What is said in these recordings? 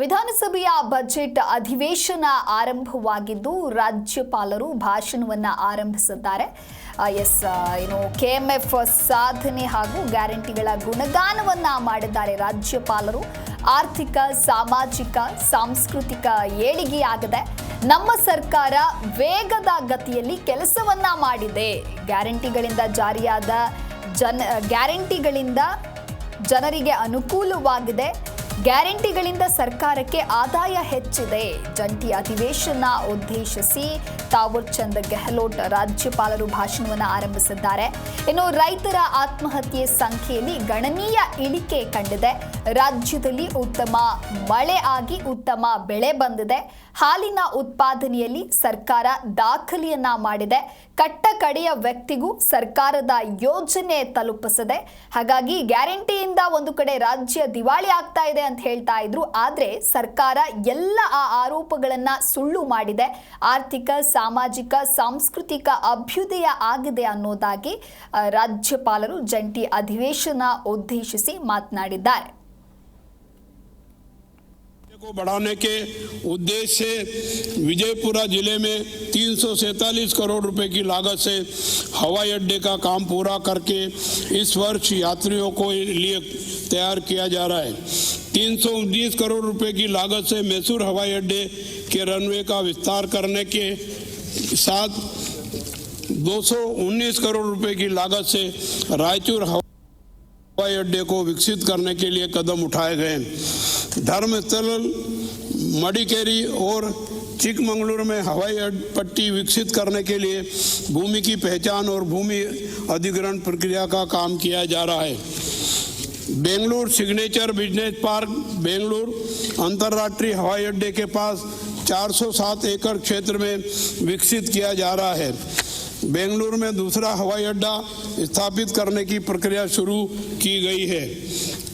ವಿಧಾನಸಭೆಯ ಬಜೆಟ್ ಅಧಿವೇಶನ ಆರಂಭವಾಗಿದ್ದು, ರಾಜ್ಯಪಾಲರು ಭಾಷಣವನ್ನು ಆರಂಭಿಸಿದ್ದಾರೆ. ಎಸ್ ಏನು, ಕೆ ಎಂ ಎಫ್ ಸಾಧನೆ ಹಾಗೂ ಗ್ಯಾರಂಟಿಗಳ ಗುಣಗಾನವನ್ನು ಮಾಡಿದ್ದಾರೆ ರಾಜ್ಯಪಾಲರು. ಆರ್ಥಿಕ, ಸಾಮಾಜಿಕ, ಸಾಂಸ್ಕೃತಿಕ ಏಳಿಗೆಯಾಗಿದೆ ನಮ್ಮ ಸರ್ಕಾರ ವೇಗದ ಗತಿಯಲ್ಲಿ ಕೆಲಸವನ್ನ ಮಾಡಿದೆ. ಗ್ಯಾರಂಟಿಗಳಿಂದ ಜಾರಿಯಾದ ಜನ, ಗ್ಯಾರಂಟಿಗಳಿಂದ ಜನರಿಗೆ ಅನುಕೂಲವಾಗಿದೆ. ಗ್ಯಾರಂಟಿಗಳಿಂದ ಸರ್ಕಾರಕ್ಕೆ ಆದಾಯ ಹೆಚ್ಚಿದೆ. ಜಂಟಿ ಅಧಿವೇಶನ ಉದ್ದೇಶಿಸಿ ತಾವರ್ ಚಂದ್ ಗೆಹ್ಲೋಟ್ ರಾಜ್ಯಪಾಲರು ಭಾಷಣವನ್ನು ಆರಂಭಿಸಿದ್ದಾರೆ. ಇನ್ನು ರೈತರ ಆತ್ಮಹತ್ಯೆ ಸಂಖ್ಯೆಯಲ್ಲಿ ಗಣನೀಯ ಇಳಿಕೆ ಕಂಡಿದೆ. ರಾಜ್ಯದಲ್ಲಿ ಉತ್ತಮ ಮಳೆ ಆಗಿ ಉತ್ತಮ ಬೆಳೆ ಬಂದಿದೆ. ಹಾಲಿನ ಉತ್ಪಾದನೆಯಲ್ಲಿ ಸರ್ಕಾರ ದಾಖಲೆಯನ್ನ ಮಾಡಿದೆ. ಕಟ್ಟ ಕಡೆಯ ವ್ಯಕ್ತಿಗೂ ಸರ್ಕಾರದ ಯೋಜನೆ ತಲುಪಿಸಿದೆ. ಹಾಗಾಗಿ ಗ್ಯಾರಂಟಿಯಿಂದ ಒಂದು ಕಡೆ ರಾಜ್ಯ ದಿವಾಳಿ ಆಗ್ತಾ ಇದೆ ಅಂತ ಹೇಳ್ತಾ ಇದ್ರು. ಆದ್ರೆ ಸರ್ಕಾರ ಎಲ್ಲ ಆ ಆರೋಪಗಳನ್ನ ಸುಳ್ಳು ಮಾಡಿದೆ. ಆರ್ಥಿಕ ಸಾಮಾಜಿಕ ಸಾಂಸ್ಕೃತಿಕ ಅಭ್ಯುದಯ ಆಗಿದೆ ಅನ್ನೋದಾಗಿ ಆ, ರಾಜ್ಯಪಾಲರು ಜಂಟಿ ಅಧಿವೇಶನ ಉದ್ದೇಶಿಸಿ ಮಾತನಾಡಿದ್ದಾರೆ को बढ़ाने के उद्देश्य से विजयपुरा जिले में तीन करोड़ रुपए की लागत से हवाई अड्डे का काम पूरा करके इस वर्ष यात्रियों को लिए तैयार किया जा रहा है तीन करोड़ रुपए की लागत से मैसूर हवाई अड्डे के रनवे का विस्तार करने के साथ 219 करोड़ रुपए की लागत से रायचूर हवाई अड्डे को विकसित करने के लिए कदम उठाए गए। धर्मस्थल, मडिकेरी और चिकमंगलुरु में हवाई पट्टी विकसित करने के लिए भूमि की पहचान और भूमि अधिग्रहण प्रक्रिया का काम किया जा रहा है Bengaluru signature business park, Bengaluru अंतर्राष्ट्रीय हवाई अड्डे के पास 407 एकड़ क्षेत्र में विकसित किया जा रहा है। बेंगलुरु में दूसरा हवाई अड्डा स्थापित करने की प्रक्रिया शुरू की गई है।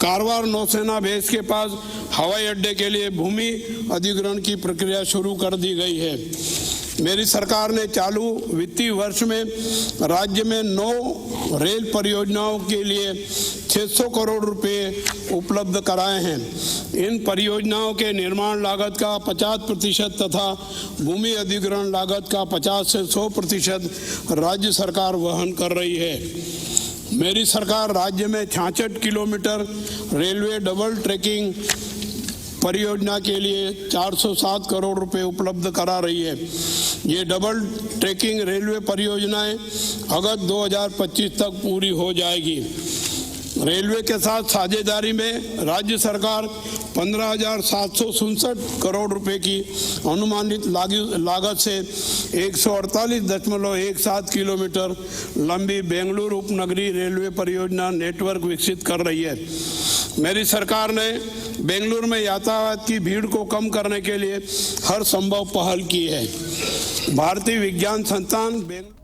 कारवार नौसेना बेस के पास हवाई अड्डे के लिए भूमि अधिग्रहण की प्रक्रिया शुरू कर दी गई है। मेरी सरकार ने चालू वित्तीय वर्ष में राज्य में नौ रेल परियोजनाओं के लिए 600 करोड़ रुपए उपलब्ध कराए हैं। इन परियोजनाओं के निर्माण लागत का 50 प्रतिशत तथा भूमि अधिग्रहण लागत का 50 से 100 प्रतिशत राज्य सरकार वहन कर रही है। मेरी सरकार राज्य में छाछठ किलोमीटर रेलवे डबल ट्रैकिंग परियोजना के लिए 407 करोड़ रुपए उपलब्ध करा रही है। ये डबल ट्रैकिंग रेलवे परियोजनाएँ अगस्त 2025 तक पूरी हो जाएगी। रेलवे के साथ साझेदारी में राज्य सरकार पंद्रह करोड़ रुपए की अनुमानित लागत से एक किलोमीटर लंबी बेंगलुरु उपनगरीय रेलवे परियोजना नेटवर्क विकसित कर रही है। मेरी सरकार ने बेंगलुरु में यातायात की भीड़ को कम करने के लिए हर संभव पहल की है। भारतीय विज्ञान संस्थान बेंगलुरु